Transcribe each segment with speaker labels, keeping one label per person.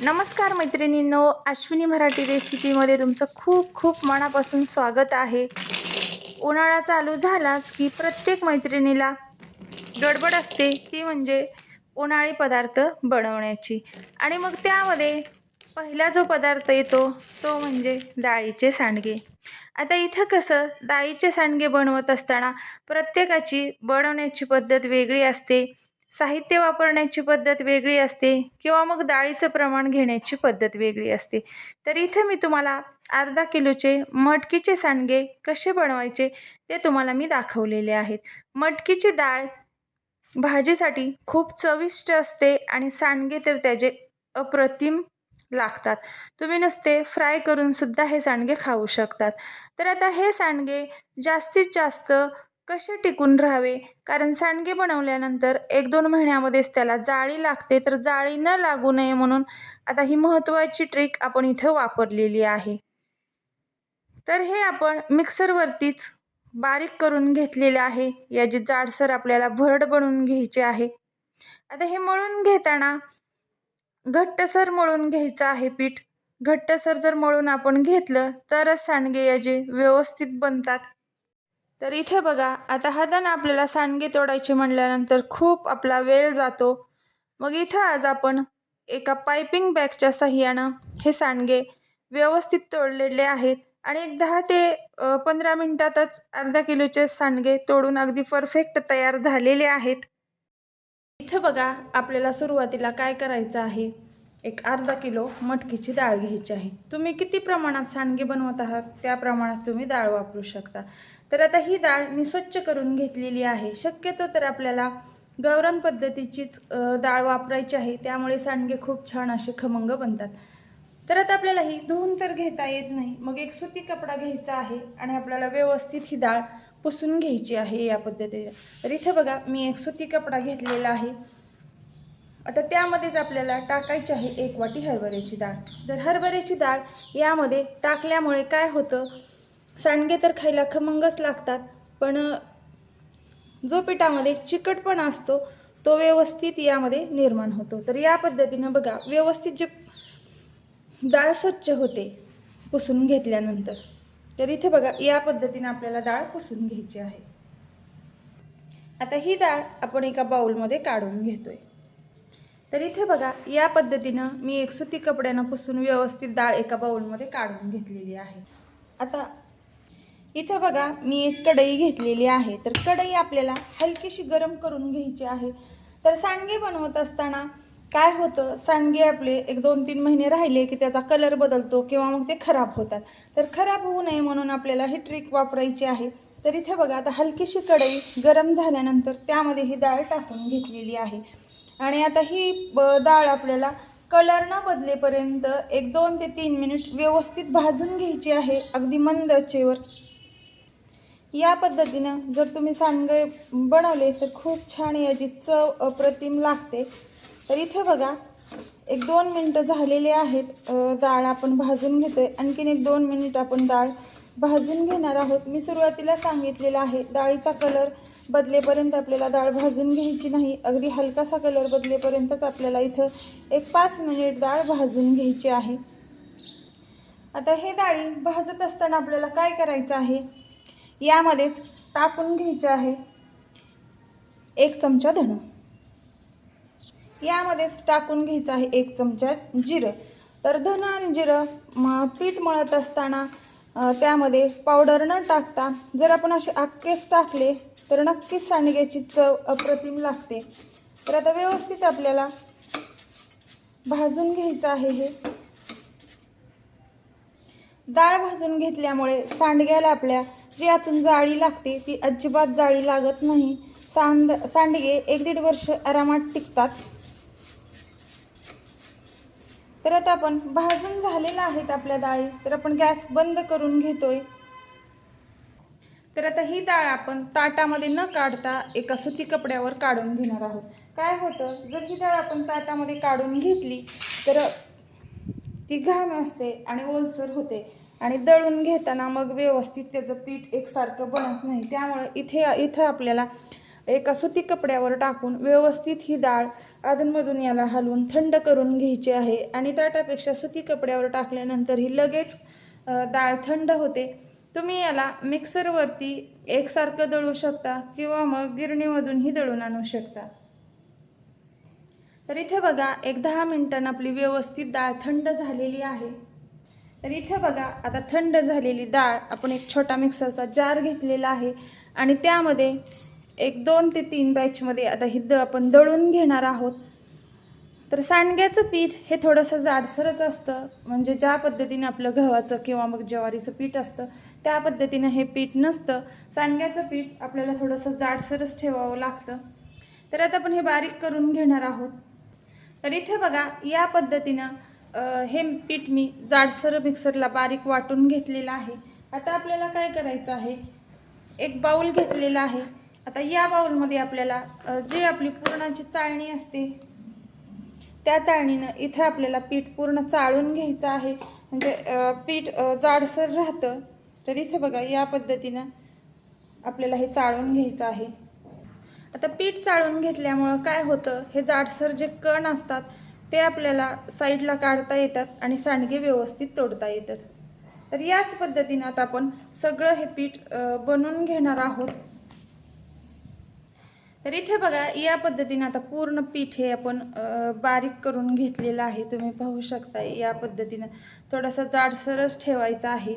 Speaker 1: नमस्कार मैत्रिणींनो अश्विनी मराठी रेसिपीमध्ये तुमचं खूप खूप मनापासून स्वागत आहे. उन्हाळा चालू झालाच की प्रत्येक मैत्रिणीला गडबड असते ती म्हणजे उन्हाळी पदार्थ बनवण्याची. आणि मग त्यामध्ये पहिला जो पदार्थ येतो तो म्हणजे डाळीचे सांडगे. आता इथं कसं डाळीचे सांडगे बनवत असताना प्रत्येकाची बनवण्याची पद्धत वेगळी असते. साहित्य वापरण्याची पद्धत वेगळी असते किंवा मग डाळीचं प्रमाण घेण्याची पद्धत वेगळी असते. तर इथं मी तुम्हाला अर्धा किलोचे मटकीचे सांडगे कसे बनवायचे ते तुम्हाला मी दाखवलेले आहेत. मटकीची डाळ भाजीसाठी खूप चविष्ट असते आणि सांडगे तर त्याचे अप्रतिम लागतात. तुम्ही नुसते फ्राय करून सुद्धा हे सांडगे खाऊ शकतात. तर आता हे सांडगे जास्तीत जास्त कसे टिकून राहावे? कारण सांडगे बनवल्यानंतर एक दोन महिन्यामध्येच त्याला जाळी लागते तर जाळी न लागू नये म्हणून आता ही महत्त्वाची ट्रिक आपण इथं वापरलेली आहे. तर हे आपण मिक्सरवरतीच बारीक करून घेतलेले आहे. याची जाडसर आपल्याला भरड बनवून घ्यायची आहे. आता हे मळून घेताना घट्टसर मळून घ्यायचं आहे पीठ. घट्टसर जर मळून आपण घेतलं तरच सांडगे याचे व्यवस्थित बनतात. तर इथे बघा आता हातानं आपल्याला सांडगे तोडायचे म्हणल्यानंतर खूप आपला वेळ जातो. मग इथं आज आपण एका पायपिंग बॅगच्या साह्यानं हे सांडगे व्यवस्थित तोडलेले आहेत. आणि एक दहा ते पंधरा मिनटातच अर्धा किलोचे सांडगे तोडून अगदी परफेक्ट तयार झालेले आहेत. इथं बघा आपल्याला सुरुवातीला काय करायचं आहे? एक अर्धा किलो मटकीची डाळ घ्यायची आहे. तुम्ही किती प्रमाणात सांडगे बनवत आहात? त्या प्रमाणात तुम्ही डाळ वापरू शकता. तर आता ही डाळ मी स्वच्छ करून घेतलेली आहे. शक्यतो तर आपल्याला गावरान पद्धतीचीच डाळ वापरायची आहे. त्यामुळे सांडगे खूप छान असे खमंग बनतात. तर आता आपल्याला ही धुवून तर घेता येत नाही. मग एक सुती कपडा घ्यायचा आहे आणि आपल्याला व्यवस्थित ही डाळ पुसून घ्यायची आहे या पद्धतीने. तर इथे बघा मी एक सुती कपडा घेतलेला आहे. आता त्यामध्येच आपल्याला टाकायची आहे एक वाटी हरभऱ्याची डाळ. तर हरभऱ्याची डाळ यामध्ये टाकल्यामुळे काय होतं? सांडगे तर खायला खमंगच लागतात पण जो पिठामध्ये चिकटपणा असतो तो व्यवस्थित यामध्ये निर्माण होतो. तर या पद्धतीनं बघा व्यवस्थित जे डाळ स्वच्छ होते पुसून घेतल्यानंतर. तर इथे बघा या पद्धतीनं आपल्याला डाळ पुसून घ्यायची आहे. आता ही डाळ आपण एका बाउलमध्ये काढून घेतोय. तर इथे बघा या पद्धतीनं मी एक सुती कपड्यानं पुसून व्यवस्थित डाळ एका बाउलमध्ये काढून घेतलेली आहे. आता इथे बघा मी एक कढई घेतलेली आहे. तर कढई आपल्याला हलकीशी गरम करून घ्यायची आहे. तर सांडगे बनवत असताना काय होतं सांडगे आपले एक दोन तीन महिने राहिले की त्याचा कलर बदलतो किंवा मग ते खराब होतात. तर खराब होऊ नये म्हणून आपल्याला ही ट्रिक वापरायची आहे. तर इथे बघा आता हलकीशी कढई गरम झाल्यानंतर त्यामध्ये ही डाळ टाकून घेतलेली आहे. आणि आता ही ब- डाळ आपल्याला कलर न बदलेपर्यंत एक दोन ते तीन मिनिट व्यवस्थित भाजून घ्यायची आहे अगदी मंद आचेवर. या पद्धतीनं जर तुम्ही सांडगे बनवले तर खूप छान याची चव अप्रतिम लागते. तर इथे बघा एक दोन मिनटं झालेले आहेत डाळ आपण भाजून घेतो आहे आणखीन एक दोन मिनिट आपण डाळ भाजून घेणार आहोत. मी सुरुवातीला सांगितलेलं आहे डाळीचा कलर बदलेपर्यंत आपल्याला डाळ भाजून घ्यायची नाही. अगदी हलकासा कलर बदलेपर्यंतच आपल्याला इथं एक पाच मिनिट डाळ भाजून घ्यायची आहे. आता हे डाळी भाजत असताना आपल्याला काय करायचं आहे? यामध्येच टाकून घ्यायचं आहे एक चमचा धणं. यामध्येच टाकून घ्यायचं आहे एक चमचा जिरं. तर धणं आणि जिरं म पीठ मळत असताना त्यामध्ये पावडर न टाकता जर आपण असे आक्केच टाकले तर नक्कीच सांडग्याची चव अप्रतिम लागते. तर आता व्यवस्थित आपल्याला भाजून घ्यायचं आहे हे. डाळ भाजून घेतल्यामुळे सांडग्याला आपल्या जी आतून जाळी लागते ती अजिबात जाळी लागत नाही. सांड सांडगे एक दीड वर्ष आरामात टिकतात. तर आता आपण भाजून झालेलं आहेत आपल्या डाळी. तर आपण गॅस बंद करून घेतोय. तर आता ही डाळ आपण ताटामध्ये न काढता एका सुती कपड्यावर काढून घेणार आहोत. काय होतं? जर ही डाळ आपण ताटामध्ये काढून घेतली तर ती घाण असते आणि ओलसर होते. आणि दळून घेताना मग व्यवस्थित त्याचं पीठ एकसारखं बनत नाही. त्यामुळे इथे इथं आपल्याला एका सुती कपड्यावर टाकून व्यवस्थित ही डाळ अधूनमधून याला हलवून थंड करून घ्यायची आहे. आणि ताटापेक्षा सुती कपड्यावर टाकल्यानंतर ही लगेच डाळ थंड होते. तुम्ही याला मिक्सरवरती एकसारखं दळू शकता किंवा मग गिरणीमधूनही दळून आणू शकता. तर इथे बघा एक दहा मिनटानं आपली व्यवस्थित डाळ थंड झालेली आहे. तर इथे बघा आता थंड झालेली डाळ आपण एक छोटा मिक्सरचा जार घेतलेला आहे आणि त्यामध्ये एक दोन ते तीन बॅचमध्ये आता ही द आपण दळून घेणार आहोत. तर सांडग्याचं पीठ हे थोडंसं जाडसरच असतं. म्हणजे ज्या पद्धतीने आपलं गव्हाचं किंवा मग ज्वारीचं पीठ असतं त्या पद्धतीनं हे पीठ नसतं. सांडग्याचं पीठ आपल्याला थोडंसं जाडसरच ठेवावं लागतं. तर आता आपण हे बारीक करून घेणार आहोत. तर इथे बघा या पद्धतीनं हे पीठ मी जाडसर मिक्सरला बारीक वाटून घेतलेलं आहे. आता आपल्याला काय करायचं आहे? एक बाऊल घेतलेला आहे. आता या बाऊलमध्ये आपल्याला जी आपली पुरणाची चाळणी असते त्या चाळणीनं इथं आपल्याला पीठ पूर्ण चाळून घ्यायचं आहे. म्हणजे पीठ जाडसर राहतं तर इथे बघा या पद्धतीनं आपल्याला हे चाळून घ्यायचं आहे. आता पीठ चाळून घेतल्यामुळं काय होतं हे जाडसर जे कण असतात ते आपल्याला साईडला काढता येतात आणि सांडगे व्यवस्थित तोडता येतात. तर याच पद्धतीनं आता आपण सगळं हे पीठ बनवून घेणार आहोत. तर इथे बघा या पद्धतीने आता पूर्ण पीठ हे आपण बारीक करून घेतलेलं आहे. तुम्ही पाहू शकता या पद्धतीनं थोडासा जाडसरच ठेवायचा आहे.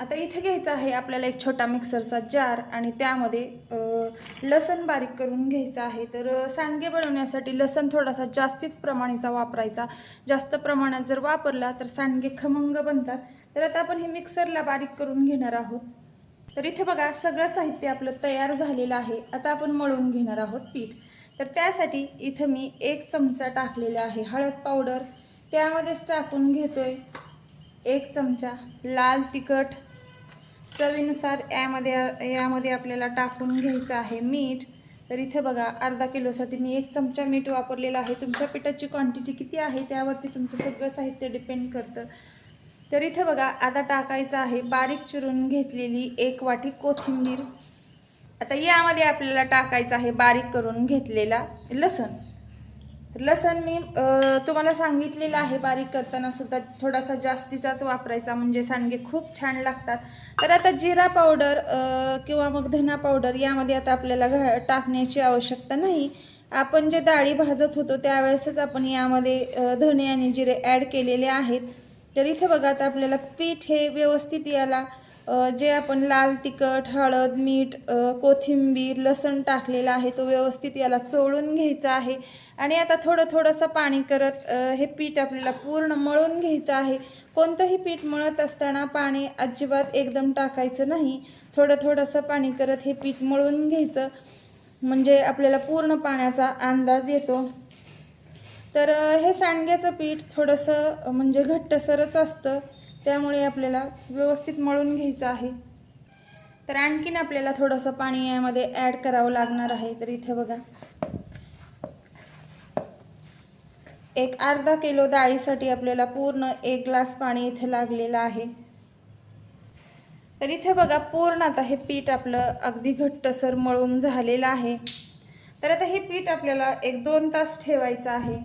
Speaker 1: आता इथे घ्यायचा आहे आपल्याला एक छोटा मिक्सरचा जार आणि त्यामध्ये लसण बारीक करून घ्यायचं आहे. तर सांगे सांडगे बनवण्यासाठी लसण थोडासा जास्तीच प्रमाणाचा वापरायचा. जास्त प्रमाणात जर वापरला तर सांडगे खमंग बनतात. तर आता आपण हे मिक्सरला बारीक करून घेणार आहोत. तर इथे बघा सगळं साहित्य आपलं तयार झालेलं आहे. आता आपण मळून घेणार आहोत पीठ. तर त्यासाठी इथं मी एक चमचा टाकलेला आहे हळद पावडर. त्यामध्येच टाकून घेतोय एक चमचा लाल तिखट. चवीनुसार यामध्ये यामध्ये आपल्याला टाकून घ्यायचं आहे मीठ. तर इथे बघा अर्धा किलोसाठी मी एक चमचा मीठ वापरलेला आहे. तुमच्या पिठाची क्वांटिटी किती आहे त्यावरती तुमचं सगळं साहित्य डिपेंड करतं. तर इथे बघा आता टाकायचं आहे बारीक चिरून घेतलेली एक वाटी कोथिंबीर. आता यामध्ये आपल्याला टाकायचं आहे बारीक करून घेतलेला लसण. लसण मी तुम्हाला सांगितलेलं आहे बारीक करताना सुद्धा थोडासा जास्तीचाच वापरायचा म्हणजे सांडगे खूप छान लागतात. तर आता जिरा पावडर किंवा मग धना पावडर यामध्ये आता आपल्याला घा टाकण्याची आवश्यकता नाही. आपण जे डाळी भाजत होतो त्यावेळेसच आपण यामध्ये धने धणे आणि जिरे ॲड केलेले आहेत. तर इथे बघा आता आपल्याला पीठ हे व्यवस्थित याला जे आपण लाल तिखट हळद मीठ कोथिंबीर लसण टाकलेला आहे तो व्यवस्थित याला चोळून घ्यायचा आहे. आणि आता थोडं थोडंसं पाणी करत हे पीठ आपल्याला पूर्ण मळून घ्यायचं आहे. कोणतंही पीठ मळत असताना पाणी अजिबात एकदम टाकायचं नाही. थोडं थोडंसं पाणी करत हे पीठ मळून घ्यायचं. म्हणजे आपल्याला पूर्ण पाण्याचा अंदाज येतो. तर हे सांडग्याचं पीठ थोडंसं म्हणजे घट्टसरच असतं. त्यामुळे आपल्याला व्यवस्थित मळून घ्यायचं आहे. तर आणखीन आपल्याला थोडंसं पाणी यामध्ये ॲड करावं लागणार आहे. तर इथे बघा. एक अर्धा किलो डाळीसाठी आपल्याला पूर्ण एक ग्लास पाणी इथे लागलेलं आहे. तर इथे बघा पूर्ण आता हे पीठ आपलं अगदी घट्टसर मळून झालेलं आहे. तर आता हे पीठ आपल्याला एक दोन तास ठेवायचं आहे.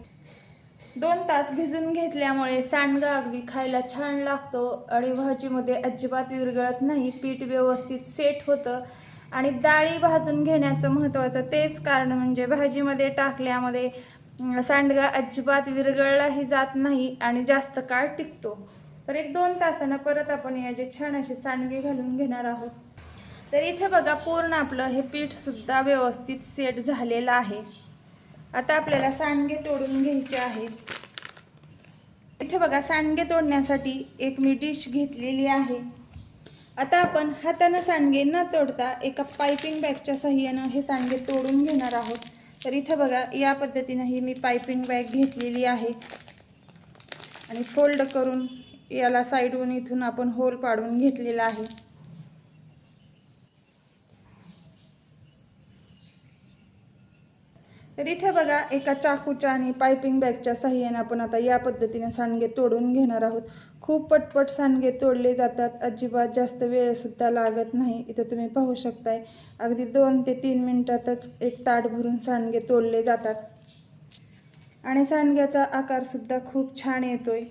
Speaker 1: दोन तास भिजून घेतल्यामुळे सांडगा अगदी खायला छान लागतो. आणि भाजीमध्ये अजिबात विरगळत नाही. पीठ व्यवस्थित सेट होतं. आणि डाळी भाजून घेण्याचं महत्त्वाचं तेच कारण म्हणजे भाजीमध्ये टाकल्यामध्ये सांडगा अजिबात विरगळलाही जात नाही आणि जास्त काळ टिकतो. तर एक दोन तासानं परत आपण याचे छान असे सांडगे घालून घेणार आहोत. तर इथे बघा पूर्ण आपलं हे पीठसुद्धा व्यवस्थित सेट झालेलं आहे. आता आपल्याला सांडगे तोडून घ्यायचे आहेत. इथे बघा सांडगे तोडण्यासाठी एक मी डिश घेतलेली आहे. आता आपण हातानं सांडगे न तोडता एका पायपिंग बॅगच्या सहाय्यानं हे सांडगे तोडून घेणार आहोत. तर इथे बघा या पद्धतीनं ही मी पायपिंग बॅग घेतलेली आहे. आणि फोल्ड करून याला साईडहून इथून आपण होल पाडून घेतलेला आहे. तर इथे बघा एका चाकूच्या आणि पायपिंग बॅगच्या साह्याने आपण आता या पद्धतीने सांडगे तोडून घेणार आहोत. खूप पटपट सांडगे तोडले जातात. अजिबात जास्त वेळसुद्धा लागत नाही. इथं तुम्ही पाहू शकताय. अगदी दोन ते तीन मिनटातच एक ताट भरून सांडगे तोडले जातात. आणि सांडग्याचा आकारसुद्धा खूप छान येतोय.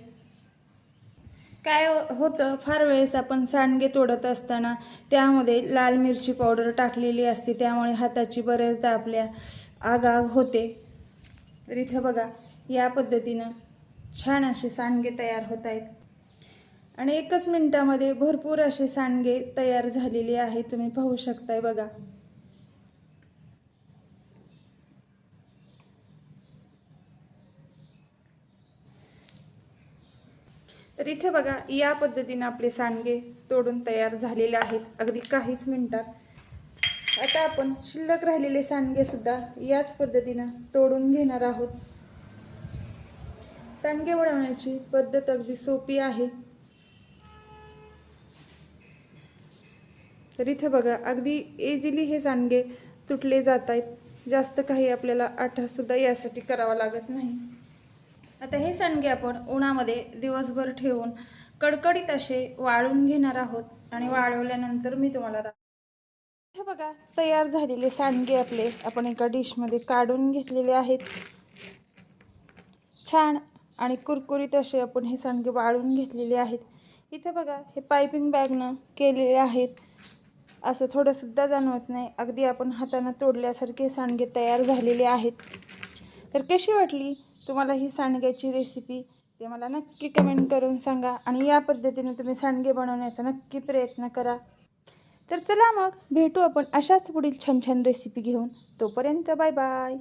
Speaker 1: काय होतं फार वेळेस आपण सांडगे तोडत असताना त्यामध्ये लाल मिरची पावडर टाकलेली असते. त्यामुळे हाताची बऱ्याचदा आपल्या आगाग होते. तर इथं बघा या पद्धतीनं छान असे सांडगे तयार होत आहेत. आणि एकच मिनटामध्ये भरपूर असे सांडगे तयार झालेले आहेत तुम्ही पाहू शकताय बघा. तर इथे बघा या पद्धतीनं आपले सांडगे तोडून तयार झालेले आहेत. अगदी काहीच मिनटात आता आपण शिल्लक राहिलेले सांगेसुद्धा याच पद्धतीनं तोडून घेणार आहोत. सांडगे बनवण्याची पद्धत अगदी सोपी आहे. तर इथे बघा अगदी इझिली हे सांडगे तुटले जात आहेत. जास्त काही आपल्याला आठासुद्धा यासाठी करावा लागत नाही. आता हे सांडगे आपण उन्हामध्ये दिवसभर ठेवून कडकडीत असे वाळून घेणार आहोत. आणि वाळवल्यानंतर मी तुम्हाला हे बघा तयार झालेले सांडगे आपले. आपण एका डिशमध्ये काढून घेतलेले आहेत. छान आणि कुरकुरीत असे आपण हे सांडगे वाळून घेतलेले आहेत. इथे बघा हे पायपिंग बॅगनं केलेले आहेत. असं थोडंसुद्धा जाणवत नाही. अगदी आपण हातानं तोडल्यासारखे सांडगे तयार झालेले आहेत. तर कशी वाटली तुम्हाला ही सांडग्याची रेसिपी ते मला नक्की कमेंट करून सांगा आणि या पद्धतीने तुम्ही सांडगे बनवण्याचा नक्की प्रयत्न करा. तर चला मग भेटू आपण अशाच पुढील छान छान रेसिपी घेऊन. तोपर्यंत बाय बाय.